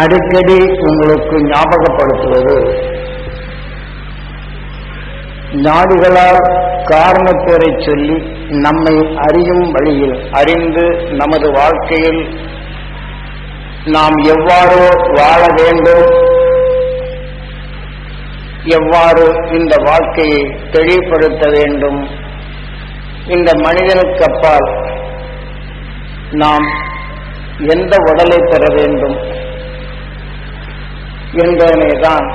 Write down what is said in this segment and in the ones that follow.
அடிக்கடி உங்களுக்கு ஞாபகப்படுத்துவது. நாடுகளால் காரணப்பேரை சொல்லி நம்மை அறியும் வழியில் அறிந்து நமது வாழ்க்கையில் நாம் எவ்வாறு வாழ வேண்டும்? எவ்வாறு இந்த வாழ்க்கையை தெளிவுபடுத்த வேண்டும்? இந்த மனிதனுக்கு அப்பால் நாம் எந்த உடலை பெற வேண்டும்? என்பதனைதான்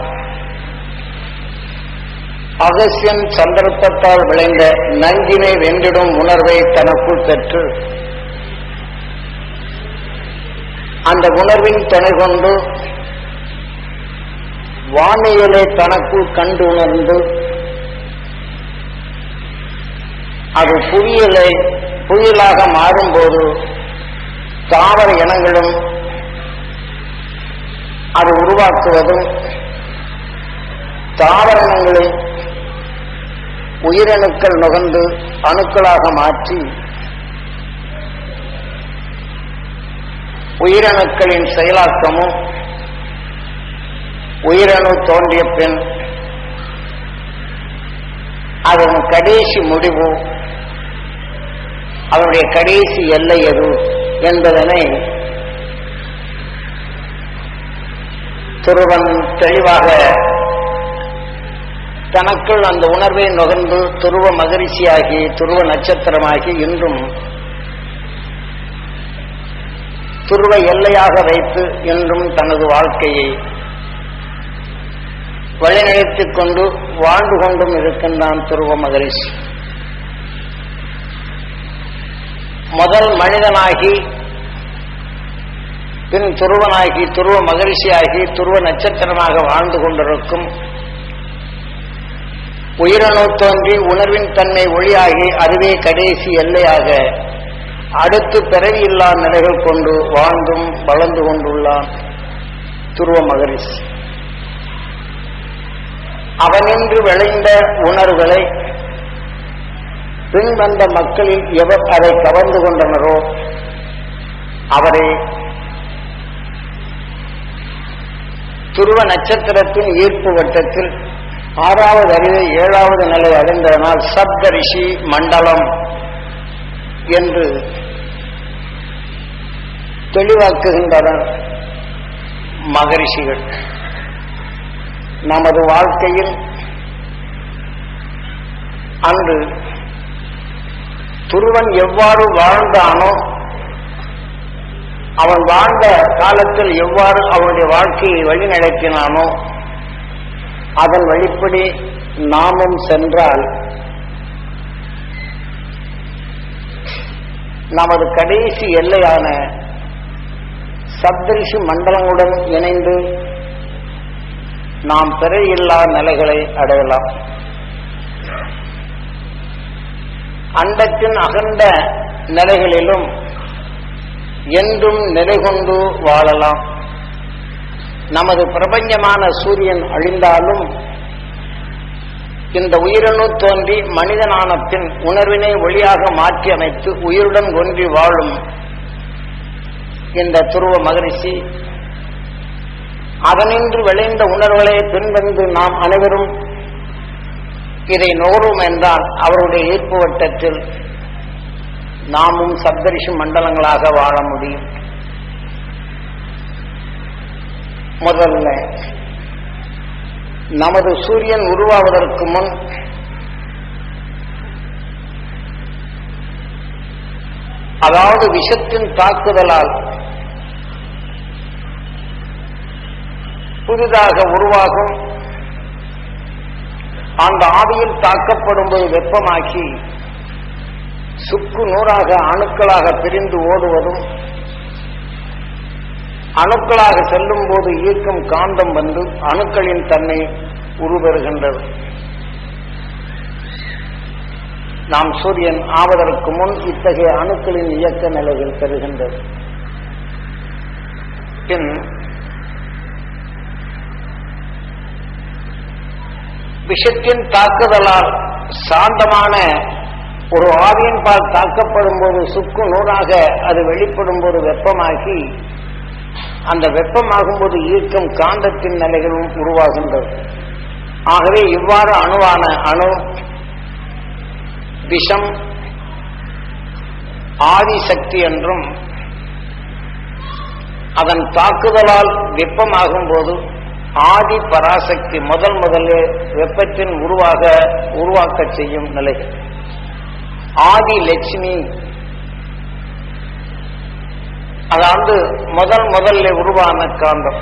அகசியன் சந்தர்ப்பத்தால் விளைந்த நஞ்சினை வென்றிடும் உணர்வை தனக்குள் பெற்று அந்த உணர்வின் துணை கொண்டு வானியலை தனக்குள் கண்டு உணர்ந்து அது புவியலை புயலாக மாறும்போது தாவர இனங்களும் அது உருவாக்குவதும் தாவரணங்களை உயிரணுக்கள் நுகர்ந்து அணுக்களாக மாற்றி உயிரணுக்களின் செயலாக்கமும் உயிரணு தோன்றிய பின் அதன் கடைசி முடிவு அதனுடைய கடைசி எல்லை எது என்பதனை துருவன் தெளிவாக தனக்குள் அந்த உணர்வை நுகர்ந்து துருவ மகரிஷியாகி துருவ நட்சத்திரமாகி இன்றும் துருவ எல்லையாக வைத்து இன்றும் தனது வாழ்க்கையை வழிநடத்திக் கொண்டு வாழ்ந்து கொண்டும் இருக்கின்றான் துருவ மகரிஷி முதல் மனிதனாகி பின் துருவனாகி துருவ மகரிஷியாகி துருவ நட்சத்திரமாக வாழ்ந்து கொண்டிருக்கும் உயிரணு தோன்றி உணர்வின் தன்மை ஒளியாகி அதுவே கடைசி எல்லையாக அடுத்து பிறவியில்லா நிலைகள் கொண்டு வாழ்ந்தும் வளர்ந்து கொண்டுள்ளான் துருவ மகரிஷி. அவனின்று விளைந்த உணர்வுகளை பின்வந்த மக்களில் எவர் அதை கவர்ந்து கொண்டனரோ அவரை துருவ நட்சத்திரத்தின் ஈர்ப்பு வட்டத்தில் ஆறாவது அறிவை ஏழாவது நிலை அடைந்ததனால் சப்தரிஷி மண்டலம் என்று தெளிவாக்குகின்றனர் மகரிஷிகள். நமது வாழ்க்கையில் அன்று துருவன் எவ்வாறு வாழ்ந்தானோ அவன் வாழ்ந்த காலத்தில் எவ்வாறு அவனுடைய வாழ்க்கையை வழிநடத்தினானோ அதன் வழிப்படி நாமும் சென்றால் நமது கடைசி எல்லையான சப்தரிஷி மண்டலங்களுடன் இணைந்து நாம் பிறையில்லா நிலைகளை அடையலாம். அண்டத்தின் அகண்ட நிலைகளிலும் என்றும் நிலை கொண்டு வாழலாம். நமது பிரபஞ்சமான சூரியன் அழிந்தாலும் இந்த உயிரணு தோன்றி மனிதனான பின் உணர்வினை ஒளியாக மாற்றி அமைத்து உயிருடன் ஒன்றி வாழும் இந்த துருவ மகரிஷி அதனின்று விளைந்த உணர்வுகளை பின்வந்து நாம் அனைவரும் இதை நோரும் என்றால் அவருடைய ஈர்ப்பு வட்டத்தில் நாமும் சப்தரிஷி மண்டலங்களாக வாழ முடியும். முதல்ல நமது சூரியன் உருவாவதற்கு முன் அதாவது விஷத்தின் தாக்குதலால் புதிதாக உருவாகும் அந்த ஆவியில் தாக்கப்படும் போது வெப்பமாக்கி சுக்கு நூறாக அணுக்களாக பிரிந்து ஓடுவதும் அணுக்களாக செல்லும் போது ஈர்க்கும் காந்தம் வந்து அணுக்களின் தன்மை உருவருகின்றது நாம் சூரியன் ஆவதற்கு முன் இத்தகைய அணுக்களின் இயக்க நிலைகள் பெறுகின்றது. பின் விஷத்தின் தாக்குதலால் சாந்தமான ஒரு ஆவியின் பால் தாக்கப்படும் போது சுக்கு நூறாக அது வெளிப்படும் போது வெப்பமாகி அந்த வெப்பமாகும்போது ஈர்க்கும் காந்தத்தின் நிலைகளும் உருவாகின்றது. ஆகவே இவ்வாறு அணுவான அணு விஷம் ஆதிசக்தி என்றும் அதன் தாக்குதலால் வெப்பமாகும் போது ஆதி பராசக்தி முதல் முதலே வெப்பத்தின் உருவாக உருவாக்க செய்யும் நிலை. ஆதி லட்சுமி அதாவது முதல் முதல்ல உருவான காந்தம்.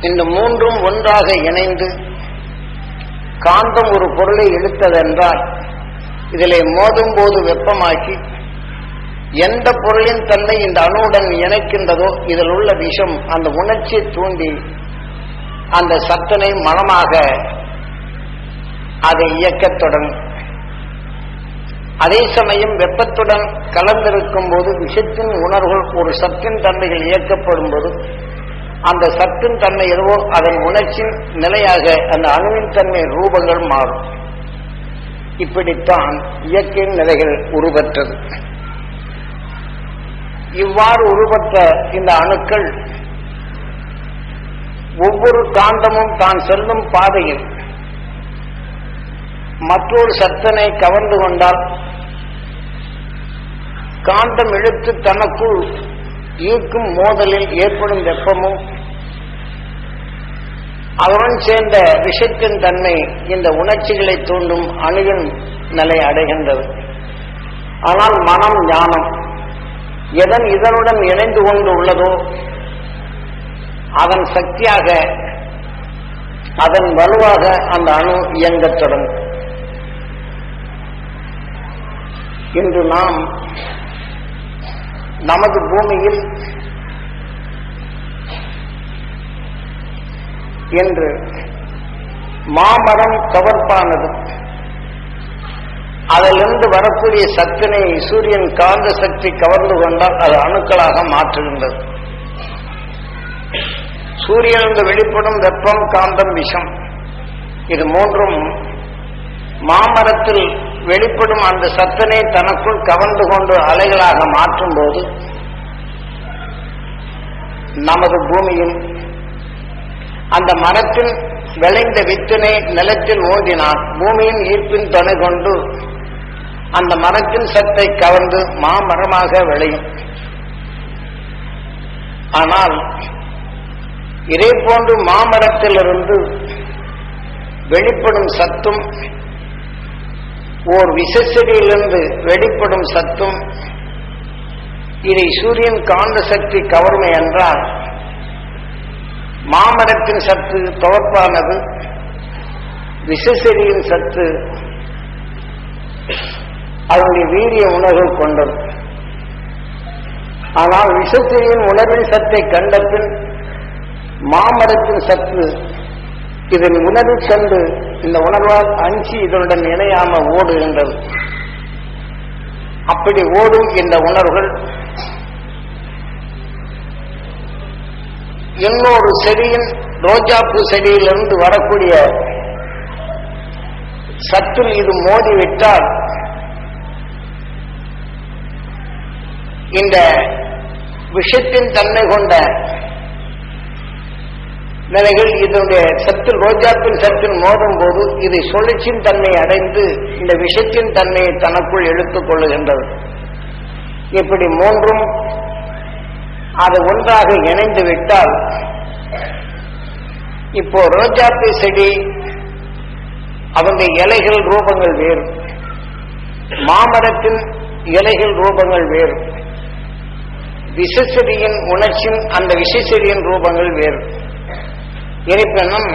இந்த மூன்றும் ஒன்றாக இணைந்து காந்தம் ஒரு பொருளை இழுத்ததென்றால் இதிலே மோதும் போது வெப்பமாக்கி எந்த பொருளின் தன்மை இந்த அணுவுடன் இணைக்கின்றதோ இதில் உள்ள விஷம் அந்த உணர்ச்சியை தூண்டி அந்த சத்தனை மனமாக அதை இயக்கத் தொடங்கும். அதே சமயம் வெப்பத்துடன் கலந்திருக்கும் போது விஷத்தின் உணர்வுகள் ஒரு சத்தின் தன்மைகள் இயக்கப்படும் போது அந்த சத்தின் தன்மை எதுவோ அதன் உணர்ச்சியின் நிலையாக அந்த அணுவின் தன்மை ரூபங்கள் மாறும். இப்படித்தான் இயற்கையின் நிலைகள் உருவற்றது. இவ்வாறு உருவற்ற இந்த அணுக்கள் ஒவ்வொரு காந்தமும் தான் செல்லும் பாதையில் மற்றொரு சத்தனை கவர்ந்து கொண்டால் காந்தம் இழுத்து தனக்குள் ஈர்க்கும் மோதலில் ஏற்படும் வெப்பமும் அவன் சேர்ந்த விஷத்தின் தன்மை இந்த உணர்ச்சிகளை தூண்டும் அணுகின் நிலை அடைகின்றது. ஆனால் மனம் ஞானம் எதன் இதனுடன் இணைந்து கொண்டு உள்ளதோ அதன் சக்தியாக அதன் வலுவாக அந்த அணு இயங்கத் தொடங்கும். இன்று நாம் நமது பூமியில் என்று மாமரம் கவர்ப்பானது. அதிலிருந்து வரக்கூடிய சத்தினை சூரியன் காந்த சக்தி கவர்ந்து கொண்டால் அது அணுக்களாக மாற்றுகின்றது. சூரியனிலிருந்து வெளிப்படும் வெப்பம் காந்தம் விஷம். இது மூன்றும் மாமரத்தில் வெளிப்படும் அந்த சத்தனை தனக்குள் கவர்ந்து கொண்டு அலைகளாக மாற்றும் போது நமது பூமியில் அந்த மரத்தின் விளைந்த வித்தினை நிலத்தில் ஓதினால் பூமியின் ஈர்ப்பின் துணை கொண்டு அந்த மரத்தின் சத்தை கவர்ந்து மாமரமாக விளையும். ஆனால் இதே போன்று மாமரத்திலிருந்து வெளிப்படும் சத்தும் ஓர் விசச்சடியிலிருந்து வெளிப்படும் சத்தும் இதை சூரியன் காந்த சக்தி கவர்மை என்றால் மாமரத்தின் சத்து துவப்பானது விசைச்செடியின் சத்து அதனுடைய வீரிய உணர்வு கொண்டது. ஆனால் விஷச்செடியின் உணர்வின் சத்தை கண்ட பின் மாமரத்தின் சத்து இதன் உணர்வு சென்று இந்த உணர்வால் அஞ்சு இதனுடன் இணையாம ஓடுகின்றது அப்படி ஓடும் இந்த உணர்வுகள் இன்னொரு செடியின் ரோஜாப்பூ செடியிலிருந்து வரக்கூடிய சத்தில் இது மோதிவிட்டால் இந்த விஷத்தின் தன்மை கொண்ட நிலைகள் இதனுடைய சத்து ரோஜாப்பின் சத்தில் மோதும் போது இது சுழற்சியின் தன்மை அடைந்து இந்த விஷத்தின் தன்மையை தனக்குள் எடுத்துக் கொள்ளுகின்றது. இப்படி மூன்றும் அது ஒன்றாக இணைந்து விட்டால் இப்போ ரோஜாத்து செடி அவனுடைய இலைகள் ரூபங்கள் வேறு. மாமரத்தின் இலைகள் ரூபங்கள் வேறு. விசச்செடியின் உணர்ச்சியின் அந்த விசைச்செடியின் ரூபங்கள் வேறு. இருப்பினும்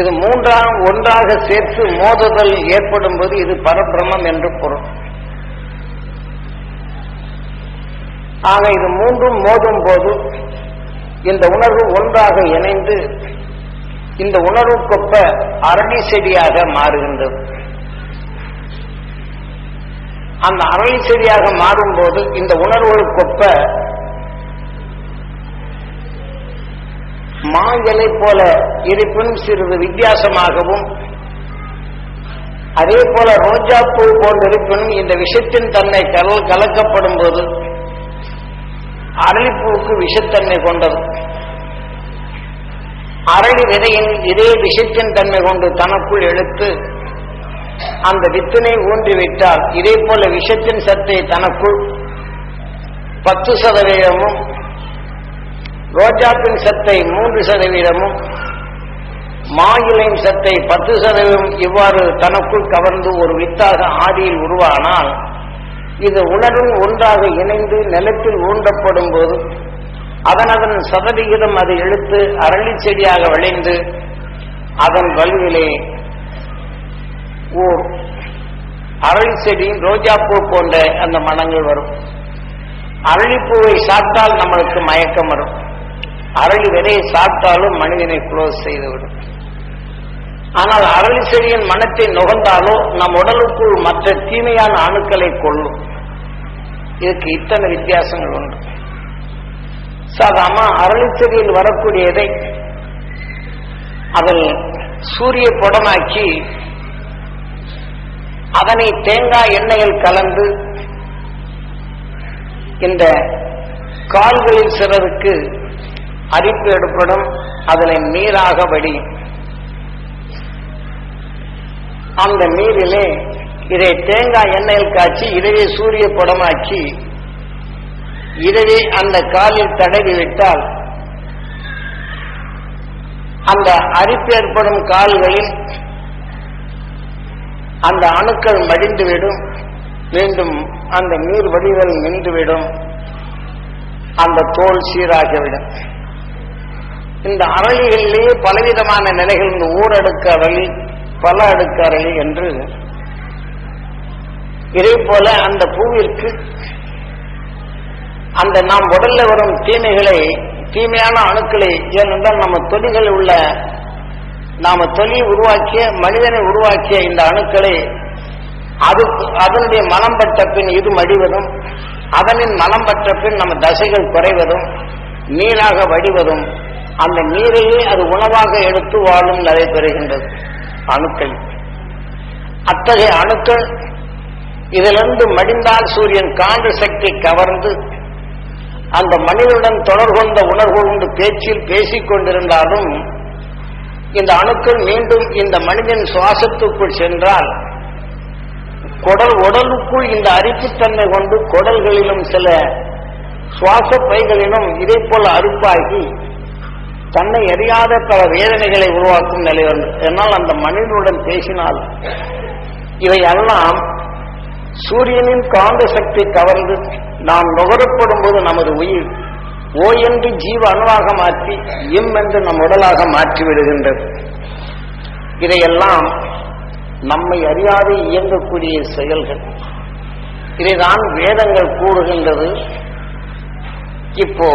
இது மூன்றாம் ஒன்றாக சேர்த்து மோதுதல் ஏற்படும் போது இது பரபிரமம் என்று பொருள். ஆக இது மூன்றும் மோதும் போது இந்த உணர்வு ஒன்றாக இணைந்து இந்த உணர்வுக்கொப்ப அரளி செடியாக மாறுகின்றது. அந்த அரளி செடியாக மாறும்போது இந்த உணர்வுகளுக்கொப்ப மா போல இருப்பினும் சிறிது வித்தியாசமாகவும் அதே போல ரோஜா பூ போன்றிருப்பினும் இந்த விஷத்தின் தன்னை கல கலக்கப்படும் போது அரளிப்பூவுக்கு விஷத்தன்மை கொண்டது. அரளி விதையின் இதே விஷத்தின் தன்மை கொண்டு தனக்குள் எழுத்து அந்த வித்தினை ஊன்றிவிட்டால் இதே போல விஷத்தின் சத்தை தனக்குள் பத்து சதவீதமும் ரோஜாப்பின் சத்தை மூன்று சதவீதமும் மாயிலையின் சத்தை பத்து சதவீதம் இவ்வாறு தனக்குள் கவர்ந்து ஒரு வித்தாக ஆதியில் உருவானால் இது உணரும் ஒன்றாக இணைந்து நிலத்தில் ஊண்டப்படும் போது அதன் அதன் சதவிகிதம் அதை இழுத்து அரளி செடியாக விளைந்து அதன் வலுவிலே ஓர் அரளி செடி ரோஜாப்பூ போன்ற அந்த மனங்கள் வரும். அரளிப்பூவை சாப்பிட்டால் நம்மளுக்கு மயக்கம் வரும். அரளி விதையை சாப்பிட்டாலும் மனிதனை குளோஸ் செய்துவிடும். ஆனால் அரளி செடியின் மனத்தை நுகர்ந்தாலோ நம் உடலுக்குள் மற்ற தீமையான அணுக்களை கொள்ளும். இதுக்கு இத்தனை வித்தியாசங்கள் உண்டு. சாதாரண அரளி செடியில் வரக்கூடியதை அதில் சூரிய படமாக்கி அதனை தேங்காய் எண்ணெயில் கலந்து இந்த கால்களில் சிலருக்கு அரிப்பு ஏற்படும் அதில் நீராக வடியும் அந்த நீரிலே இதை தேங்காய் எண்ணெயில் காய்ச்சி இதையே சூரிய படமாக்கி இதையே அந்த காலில் தடவி விட்டால் அந்த அரிப்பு ஏற்படும் கால்களில் அந்த அணுக்கள் மடிந்துவிடும். மீண்டும் அந்த நீர் வடிதல் நின்றுவிடும். அந்த தோல் சீராகிவிடும். இந்த அரளிகளிலேயே பலவிதமான நிலைகள் இந்த ஊரடுக்கு அரளி பல அடுக்கு அரளி என்று இதே போல அந்த பூவிற்கு அந்த நாம் உடல்ல வரும் தீமைகளை தீமையான அணுக்களை ஏனென்றால் நம்ம தொலிகள் உள்ள நாம தொலி உருவாக்கிய மனிதனை உருவாக்கிய இந்த அணுக்களை அது அதனுடைய மனம் பட்ட பின் இது மடிவதும் அதனின் மனம் பட்ட பின் நம்ம தசைகள் குறைவதும் நீராக வடிவதும் அந்த நீரையே அது உணவாக எடுத்து வாழும் நடைபெறுகின்றது அணுக்கள். அத்தகைய அணுக்கள் இதிலிருந்து மடிந்தால் சூரியன் காந்த சக்தி கவர்ந்து அந்த மனிதனுடன் தொடர் கொண்ட உணர்வு பேச்சில் பேசிக் கொண்டிருந்தாலும் இந்த அணுக்கள் மீண்டும் இந்த மனிதன் சுவாசத்துக்குள் சென்றால் குடல் உடலுக்குள் இந்த அரிப்புத்தன்மை கொண்டு குடல்களிலும் சில சுவாச பைகளிலும் இதே போல அறுப்பாகி தன்னை அறியாத பல வேதனைகளை உருவாக்கும் நிலை என்னால் அந்த மனிதனுடன் பேசினால் இவையெல்லாம் சூரியனின் காந்த சக்தி கவர்ந்து நாம் நுகரப்படும் போது நமது உயிர் ஓ என்று ஜீவ அணுவாக மாற்றி எம் என்று நம் உடலாக மாற்றிவிடுகின்றது. இதையெல்லாம் நம்மை அறியாது இயங்கக்கூடிய செயல்கள். இதைதான் வேதங்கள் கூறுகின்றது. இப்போ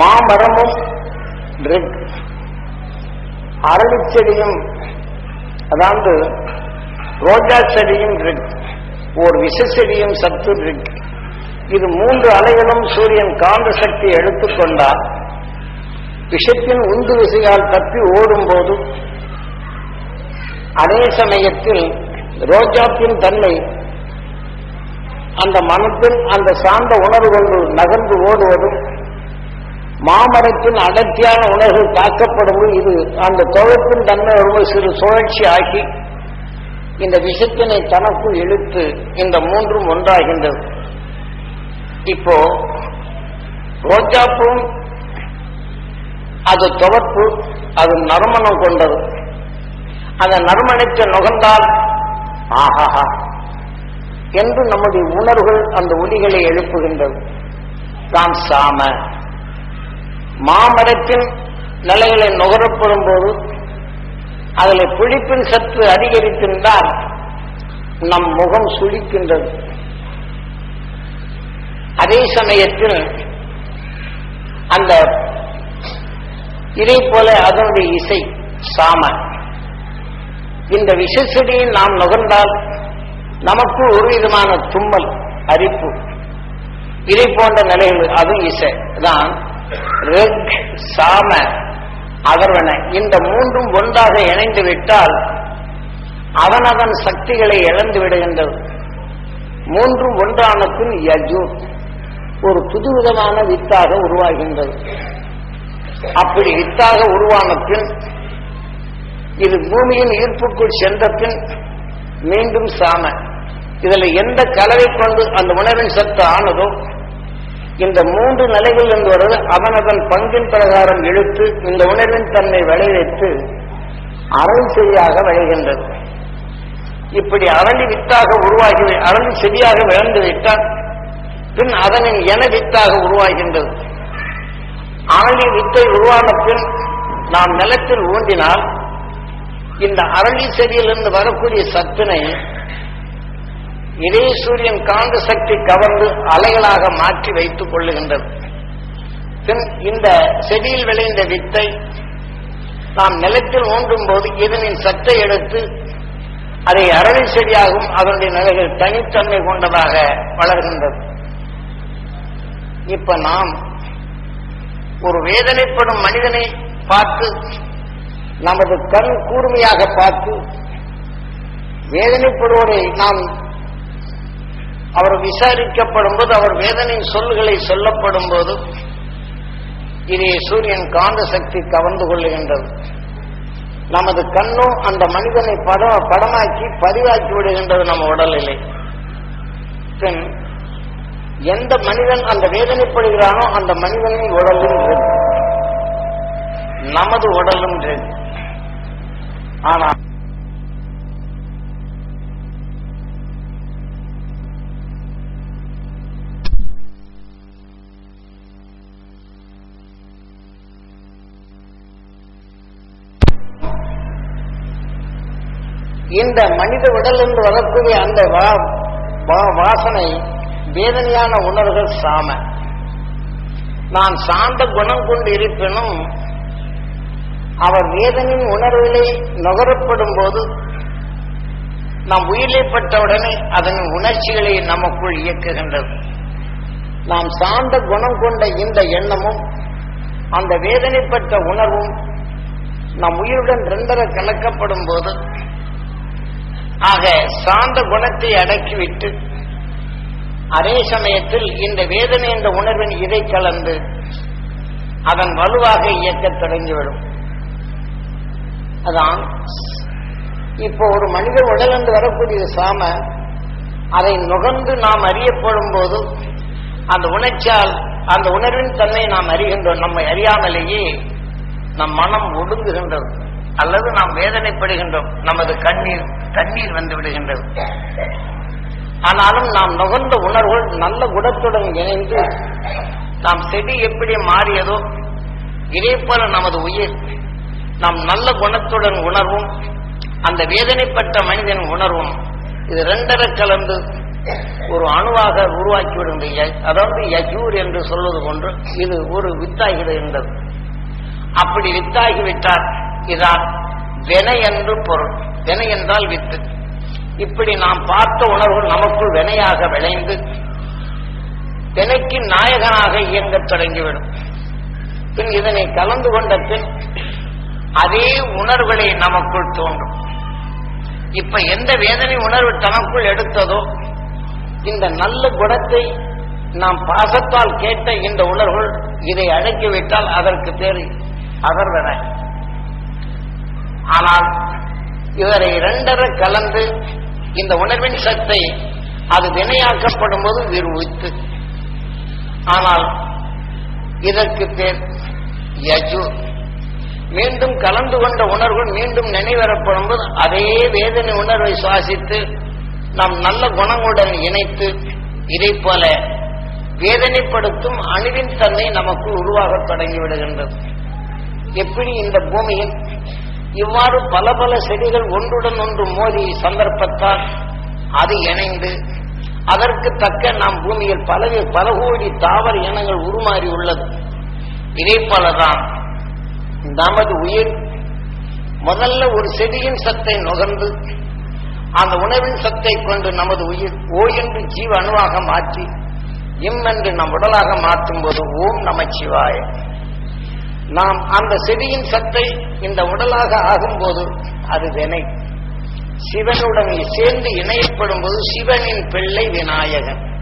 மாமரமும் ரிக் அரளிச் செடியும் அதாவது ரோஜா செடியும் ரிக் ஓர் விஷ செடியும் சத்து ரிக் இது மூன்று அலைகளும் சூரியன் காந்த சக்தி எடுத்துக்கொண்டால் விஷத்தின் உந்து விசையால் தப்பி ஓடும்போது அதே சமயத்தில் ரோஜாப்பின் தன்மை அந்த மனத்தில் அந்த சார்ந்த உணர்வு கொண்டு நகர்ந்து ஓடுவதும் மாமரத்தின் அடர்த்தியான உணர்வு தாக்கப்படும் இது அந்த துவப்பின் தன்மை ஒரு சிறு சுழற்சி ஆகி இந்த விஷத்தினை தனக்குள் இழுத்து இந்த மூன்றும் ஒன்றாகின்றது. இப்போ ரோஜாப்பும் அது துவப்பு அது நறுமணம் கொண்டது. அந்த நறுமணத்தை நுகர்ந்தால் ஆஹாஹா என்று நம்முடைய உணர்வுகள் அந்த ஒலிகளை எழுப்புகின்றது. தான் சாம. மாமரத்தின் நிலைகளை நுகரப்படும் போது அதில் புளிப்பின் சற்று அதிகரித்திருந்தால் நம் முகம் சுழிக்கின்றது அதே சமயத்தில் அந்த இதை போல அதனுடைய இசை சாம. இந்த விஷசெடியை நாம் நுகர்ந்தால் நமக்கு ஒரு விதமான தும்மல் அரிப்பு. இதை போன்ற நிலைகள் அது இசை. தான் ரிக் சாம அதர்வன. இந்த மூன்றும் ஒன்றாக இணைந்து விட்டால் அவன் சக்திகளை இழந்து விடுகின்றது. மூன்றும் ஒன்றான பின் யஜு. ஒரு புதுவிதமான வித்தாக உருவாகின்றது. அப்படி வித்தாக உருவான பின் இது பூமியின் ஈர்ப்புக்குள் சென்ற பின் மீண்டும் சாம. இதுல எந்த கலவை கொண்டு அந்த உணவின் சத்து ஆனதோ இந்த மூன்று நிலைகள் இருந்து வருவது அவனதன் பங்கின் பிரகாரம் இழுத்து இந்த உணர்வின் தன்னை விளைவித்து அரண் செடியாக விளைகின்றது. இப்படி அரளி வித்தாக உருவாகி அரளி செடியாக விளந்து விட்டால் பின் அதனின் என வித்தாக உருவாகின்றது. அரளி வித்தை உருவான பின் நாம் நிலத்தில் ஊண்டினால் இந்த அரளி செடியிலிருந்து வரக்கூடிய சத்தினை இதே சூரியன் காந்த சக்தி கவர்ந்து அலைகளாக மாற்றி வைத்துக் கொள்ளுகின்றது. பின் இந்த செடியில் விளைந்த வித்தை நாம் நிலத்தில் ஊன்றும் போது இதனின் சத்தை எடுத்து அதை அரளி செடியாகவும் அதனுடைய நிலைகள் தனித்தன்மை கொண்டதாக வளர்கின்றது. இப்ப நாம் ஒரு வேதனைப்படும் மனிதனை பார்த்து நமது கண் கூர்மையாக பார்த்து வேதனைப்படுவோரை நாம் அவர் விசாரிக்கப்படும் போது அவர் வேதனையின் சொல்லுகளை சொல்லப்படும் போது இதே சூரியன் காந்த சக்தி கவர்ந்து கொள்ளுகின்றது. நமது கண்ணோ அந்த மனிதனை பட படமாக்கி பதிவாக்கி விடுகின்றது நம்ம உடலிலே. பின் எந்த மனிதன் அந்த வேதனைப்படுகிறானோ அந்த மனிதனின் உடலும் நமது உடலும் ஆனால் இந்த மனித உடலிருந்து வரக்கூடிய அந்த வா- வாசனை வேதனையான உணர்வுகள் சாம. நான் சாந்த குணம் கொண்டு இருப்பினும் அவர் வேதனையின் உணர்வுகளை நுகரப்படும் போது நாம் உயிரிழப்பட்டவுடனே அதன் உணர்ச்சிகளை நமக்குள் இயக்குகின்றது. நாம் சார்ந்த குணம் கொண்ட இந்த எண்ணமும் அந்த வேதனைப்பட்ட உணர்வும் நம் உயிருடன் ரெண்டர கலக்கப்படும் போது ஆக சார்ந்த குணத்தை அடக்கிவிட்டு அதே சமயத்தில் இந்த வேதனை என்ற உணர்வின் இதை கலந்து அதன் வலுவாக இயக்கத் தொடங்கிவிடும். அதான் இப்போ ஒரு மனித உடலிருந்து வரக்கூடிய சாம அதை நுகர்ந்து நாம் அறியப்படும் போது அந்த உணர்ச்சியால் அந்த உணர்வின் தன்மை நாம் அறிகின்றோம். நம்மை அறியாமலேயே நம் மனம் ஒடுங்குகின்றது. அல்லது நாம் வேதனைப்படுகின்றோம். நமது கண்ணீர் தண்ணீர் வந்து விடுகின்றது. ஆனாலும் நாம் நுகர்ந்த உணர்வுகள் நல்ல குணத்துடன் இணைந்து நாம் செடி எப்படி மாறியதோ இதே போல நமது உயிர் நாம் நல்ல குணத்துடன் உணர்வும் அந்த வேதனைப்பட்ட மனிதன் உணர்வும் இது ரெண்டரை கலந்து ஒரு அணுவாக உருவாக்கிவிடும். ய- அதாவது யஜூர் என்று சொல்வது போன்று இது ஒரு வித்தாகிவிடுகின்றது. அப்படி வித்தாகிவிட்டால் இதான் வினை என்று பொருள். வினை என்றால் வித்து. இப்படி நாம் பார்த்த உணர்வுகள் நமக்குள் வினையாக விளைந்து வினைக்கு நாயகனாக இயங்கத் தொடங்கிவிடும். பின் இதனை கலந்து கொண்ட பின் அதே உணர்வுகளை நமக்குள் தோன்றும். இப்ப எந்த வேதனை உணர்வு தனக்குள் எடுத்ததோ இந்த நல்ல குணத்தை நாம் பாசத்தால் கேட்ட இந்த உணர்வுகள் இதை அடக்கிவிட்டால் அதற்கு பேர் அகர்வன. ஆனால் இவரை இரண்டரை கலந்து இந்த உணர்வின் சத்தை அது வினையாக்கப்படும் போது விருவித்து ஆனால் இதற்கு பேர் யஜு. மீண்டும் கலந்து கொண்ட உணர்வுகள் மீண்டும் நினைவரப்படும் போது அதே வேதனை உணர்வை சுவாசித்து நாம் நல்ல குணங்களுடன் இணைத்து இதை போல வேதனைப்படுத்தும் அணுவின் தன்மை நமக்கு உருவாகத் தொடங்கிவிடுகின்றது. எப்படி இந்த பூமியில் இவ்வாறு பல பல செடிகள் ஒன்றுடன் ஒன்று மோதி சந்தர்ப்பத்தால் அது இணைந்து அதற்கு தக்க நாம் பூமியில் பல பல கோடி தாவர இனங்கள் உருமாறி உள்ளது. இதே போலதான் நமது உயிர் முதல்ல ஒரு செடியின் சத்தை நுகர்ந்து அந்த உணவின் சத்தை கொண்டு நமது உயிர் ஓ என்று ஜீவ அணுவாக மாற்றி இம் என்று நம் உடலாக மாற்றும் போது ஓம் நமச்சிவாய. நாம் அந்த செடியின் சத்தை இந்த உடலாக ஆகும்போது அது வினை. சிவனுடன் சேர்ந்து இணையப்படும் போது சிவனின் பிள்ளை விநாயகன்.